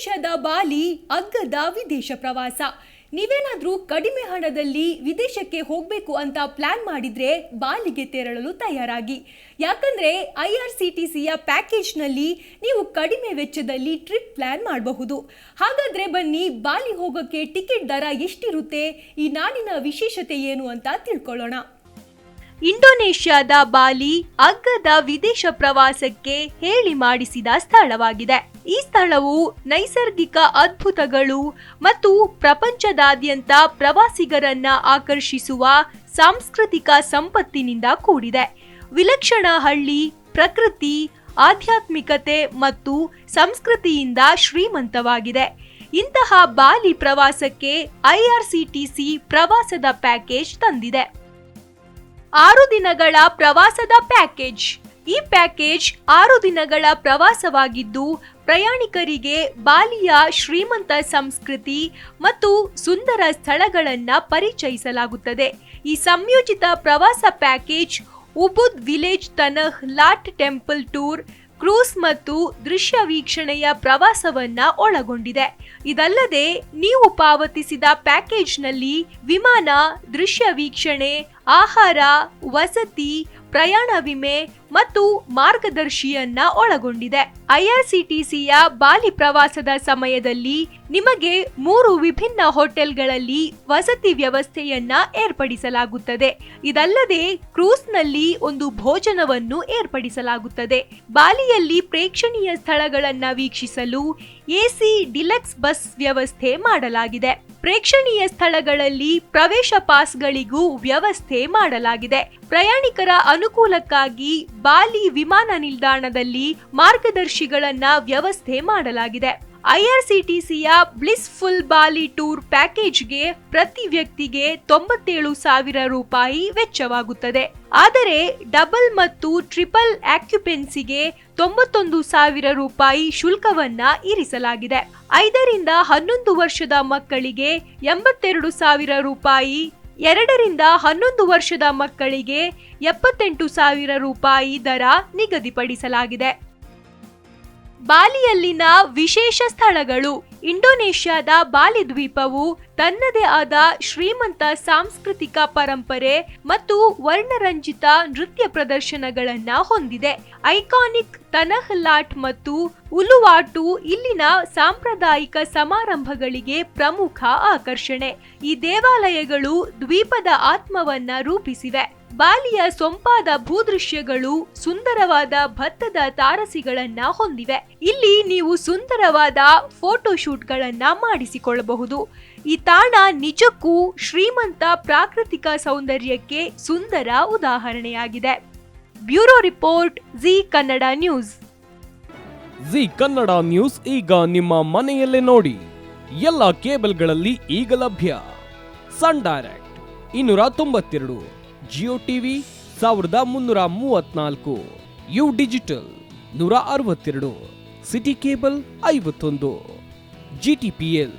ಇಂಡೋನೇಷ್ಯಾದ ಬಾಲಿ, ಅಗ್ಗದ ವಿದೇಶ ಪ್ರವಾಸ. ನೀವೇನಾದರೂ ಕಡಿಮೆ ಹಣದಲ್ಲಿ ವಿದೇಶಕ್ಕೆ ಹೋಗಬೇಕು ಅಂತ ಪ್ಲಾನ್ ಮಾಡಿದ್ರೆ ಬಾಲಿಗೆ ತೆರಳಲು ತಯಾರಾಗಿ. ಯಾಕಂದ್ರೆ ಐ ಆರ್ ಸಿ ಟಿ ಸಿಯ ಪ್ಯಾಕೇಜ್ನಲ್ಲಿ ನೀವು ಕಡಿಮೆ ವೆಚ್ಚದಲ್ಲಿ ಟ್ರಿಪ್ ಪ್ಲಾನ್ ಮಾಡಬಹುದು. ಹಾಗಾದ್ರೆ ಬನ್ನಿ, ಬಾಲಿ ಹೋಗೋಕ್ಕೆ ಟಿಕೆಟ್ ದರ ಎಷ್ಟಿರುತ್ತೆ? ಈ ನಾಡಿನ ವಿಶೇಷತೆ ಏನು ಅಂತ ತಿಳ್ಕೊಳ್ಳೋಣ. ಇಂಡೋನೇಷ್ಯಾದ ಬಾಲಿ, ಅಗ್ಗದ ವಿದೇಶ ಪ್ರವಾಸಕ್ಕೆ ಹೇಳಿ ಮಾಡಿಸಿದ ಸ್ಥಳವಾಗಿದೆ. ಈ ಸ್ಥಳವು ನೈಸರ್ಗಿಕ ಅದ್ಭುತಗಳು ಮತ್ತು ಪ್ರಪಂಚದಾದ್ಯಂತ ಪ್ರವಾಸಿಗರನ್ನ ಆಕರ್ಷಿಸುವ ಸಾಂಸ್ಕೃತಿಕ ಸಂಪತ್ತಿನಿಂದ ಕೂಡಿದೆ. ವಿಲಕ್ಷಣ ಹಳ್ಳಿ ಪ್ರಕೃತಿ, ಆಧ್ಯಾತ್ಮಿಕತೆ ಮತ್ತು ಸಂಸ್ಕೃತಿಯಿಂದ ಶ್ರೀಮಂತವಾಗಿದೆ. ಇಂತಹ ಬಾಲಿ ಪ್ರವಾಸಕ್ಕೆ ಐಆರ್ಸಿಟಿಸಿ ಪ್ರವಾಸದ ಪ್ಯಾಕೇಜ್ ತಂದಿದೆ. ಆರು ದಿನಗಳ ಪ್ರವಾಸದ ಪ್ಯಾಕೇಜ್. ಈ ಪ್ಯಾಕೇಜ್ ಆರು ದಿನಗಳ ಪ್ರವಾಸವಾಗಿದ್ದು, ಪ್ರಯಾಣಿಕರಿಗೆ ಬಾಲಿಯ ಶ್ರೀಮಂತ ಸಂಸ್ಕೃತಿ ಮತ್ತು ಸುಂದರ ಸ್ಥಳಗಳನ್ನ ಪರಿಚಯಿಸಲಾಗುತ್ತದೆ. ಈ ಸಂಯೋಜಿತ ಪ್ರವಾಸ package Ubud village Tanah Lot temple tour, cruise ಮತ್ತು ದೃಶ್ಯ ವೀಕ್ಷಣೆಯ ಪ್ರವಾಸವನ್ನ ಒಳಗೊಂಡಿದೆ. ಇದಲ್ಲದೆ, ನೀವು ಪಾವತಿಸಿದ ಪ್ಯಾಕೇಜ್ನಲ್ಲಿ ವಿಮಾನ, ದೃಶ್ಯ ವೀಕ್ಷಣೆ, ಆಹಾರ, ವಸತಿ ಪ್ರಯಾಣ ವಿಮೆ ಮತ್ತು ಮಾರ್ಗದರ್ಶಿಯನ್ನ ಒಳಗೊಂಡಿದೆ. ಐಆರ್ಸಿಟಿಸಿಯ ಬಾಲಿ ಪ್ರವಾಸದ ಸಮಯದಲ್ಲಿ ನಿಮಗೆ ಮೂರು ವಿಭಿನ್ನ ಹೋಟೆಲ್ಗಳಲ್ಲಿ ವಸತಿ ವ್ಯವಸ್ಥೆಯನ್ನ ಏರ್ಪಡಿಸಲಾಗುತ್ತದೆ. ಇದಲ್ಲದೆ ಕ್ರೂಸ್ನಲ್ಲಿ ಒಂದು ಭೋಜನವನ್ನು ಏರ್ಪಡಿಸಲಾಗುತ್ತದೆ. ಬಾಲಿಯಲ್ಲಿ ಪ್ರೇಕ್ಷಣೀಯ ಸ್ಥಳಗಳನ್ನ ವೀಕ್ಷಿಸಲು ಎಸಿ ಡಿಲಕ್ಸ್ ಬಸ್ ವ್ಯವಸ್ಥೆ ಮಾಡಲಾಗಿದೆ. ಪ್ರೇಕ್ಷಣೀಯ ಸ್ಥಳಗಳಲ್ಲಿ ಪ್ರವೇಶ ಪಾಸ್ಗಳಿಗೂ ವ್ಯವಸ್ಥೆ ಮಾಡಲಾಗಿದೆ. ಪ್ರಯಾಣಿಕರ ಅನುಕೂಲಕ್ಕಾಗಿ ಬಾಲಿ ವಿಮಾನ ನಿಲ್ದಾಣದಲ್ಲಿ ಮಾರ್ಗದರ್ಶಿಗಳನ್ನ ವ್ಯವಸ್ಥೆ ಮಾಡಲಾಗಿದೆ. ಐಆರ್ಸಿಟಿಸಿಯ ಬ್ಲಿಸ್ಫುಲ್ ಬಾಲಿ ಟೂರ್ ಪ್ಯಾಕೇಜ್ಗೆ ಪ್ರತಿ ವ್ಯಕ್ತಿಗೆ ತೊಂಬತ್ತೇಳು ಸಾವಿರ ರೂಪಾಯಿ ವೆಚ್ಚವಾಗುತ್ತದೆ. ಆದರೆ ಡಬಲ್ ಮತ್ತು ಟ್ರಿಪಲ್ ಆಕ್ಯುಪೆನ್ಸಿಗೆ ತೊಂಬತ್ತೊಂದು ಸಾವಿರ ರೂಪಾಯಿ ಶುಲ್ಕವನ್ನ ಇರಿಸಲಾಗಿದೆ. ಐದರಿಂದ ಹನ್ನೊಂದು ವರ್ಷದ ಮಕ್ಕಳಿಗೆ ಎಂಬತ್ತೆರಡು ಸಾವಿರ ರೂಪಾಯಿ, ಎರಡರಿಂದ ಹನ್ನೊಂದು ವರ್ಷದ ಮಕ್ಕಳಿಗೆ ಎಪ್ಪತ್ತೆಂಟು ಸಾವಿರ ರೂಪಾಯಿ ದರ ನಿಗದಿಪಡಿಸಲಾಗಿದೆ. ಬಾಲಿಯಲ್ಲಿನ ವಿಶೇಷ ಸ್ಥಳಗಳು ಇಂಡೋನೇಷ್ಯಾದ ಬಾಲಿ ದ್ವೀಪವು ತನ್ನದೇ ಆದ ಶ್ರೀಮಂತ ಸಾಂಸ್ಕೃತಿಕ ಪರಂಪರೆ ಮತ್ತು ವರ್ಣರಂಜಿತ ನೃತ್ಯ ಪ್ರದರ್ಶನಗಳನ್ನ ಹೊಂದಿದೆ. ಐಕಾನಿಕ್ ತನಹ್ಲಾಟ್ ಮತ್ತು ಉಲುವಾಟು ಇಲ್ಲಿನ ಸಾಂಪ್ರದಾಯಿಕ ಸಮಾರಂಭಗಳಿಗೆ ಪ್ರಮುಖ ಆಕರ್ಷಣೆ. ಈ ದೇವಾಲಯಗಳು ದ್ವೀಪದ ಆತ್ಮವನ್ನ ರೂಪಿಸಿವೆ. ಬಾಲಿಯ ಸೊಂಪಾದ ಭೂದೃಶ್ಯಗಳು ಸುಂದರವಾದ ಭತ್ತದ ತಾರಸಿಗಳನ್ನ ಹೊಂದಿವೆ. ಇಲ್ಲಿ ನೀವು ಸುಂದರವಾದ ಫೋಟೋ ಶೂಟ್ಗಳನ್ನ ಮಾಡಿಸಿಕೊಳ್ಳಬಹುದು. ಈ ತಾಣ ನಿಜಕ್ಕೂ ಶ್ರೀಮಂತ ಪ್ರಾಕೃತಿಕ ಸೌಂದರ್ಯಕ್ಕೆ ಸುಂದರ ಉದಾಹರಣೆಯಾಗಿದೆ. Bureau report, Zee Kannada news. Zee Kannada news ಈಗ ನಿಮ್ಮ ಮನೆಯಲ್ಲೇ ನೋಡಿ. ಎಲ್ಲ ಕೇಬಲ್ಗಳಲ್ಲಿ ಈಗ ಲಭ್ಯ. ಸನ್ ಡೈರೆಕ್ಟ್ ಇನ್ನೂರ ತೊಂಬತ್ತೆರಡು, ಜಿಯೋ ಟಿವಿ ಸಾವಿರದ ಮುನ್ನೂರ ಮೂವತ್ನಾಲ್ಕು ಯು ಡಿಜಿಟಲ್ ನೂರ ಅರವತ್ತೆರಡು, ಸಿಟಿ ಕೇಬಲ್ ಐವತ್ತೊಂದು, ಜಿ ಟಿ ಪಿ ಎಲ್